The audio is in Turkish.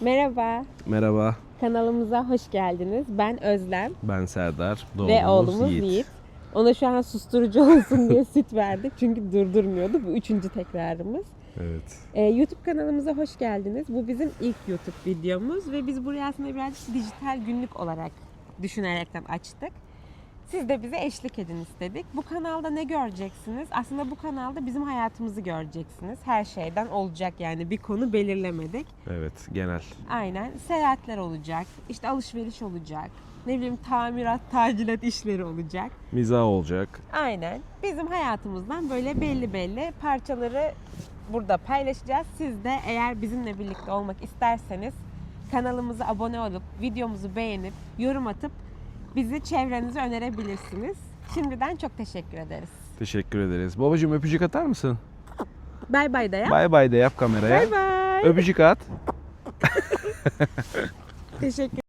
Merhaba, Merhaba, kanalımıza hoş geldiniz. Ben Özlem ben Serdar. ve oğlumuz Yiğit. Ona şu an susturucu olsun diye süt verdik çünkü durdurmuyordu. Bu üçüncü tekrarımız. Evet. Ee, YouTube kanalımıza hoş geldiniz. Bu bizim ilk YouTube videomuz ve biz buraya aslında birazcık dijital günlük olarak düşünerekten açtık. Siz de bize eşlik edin istedik. Bu kanalda ne göreceksiniz? Aslında bu kanalda bizim hayatımızı göreceksiniz. Her şeyden olacak yani bir konu belirlemedik. Evet, genel. Aynen. Seyahatler olacak. işte alışveriş olacak. Ne bileyim tamirat, tacilat işleri olacak. Mizah olacak. Aynen. Bizim hayatımızdan böyle belli belli parçaları burada paylaşacağız. Siz de eğer bizimle birlikte olmak isterseniz kanalımıza abone olup videomuzu beğenip yorum atıp bizi çevrenize önerebilirsiniz. Şimdiden çok teşekkür ederiz. Teşekkür ederiz. Babacığım öpücük atar mısın? Bay bay da yap. Bay bay de yap kameraya. Bay bay. Öpücük at. Teşekkür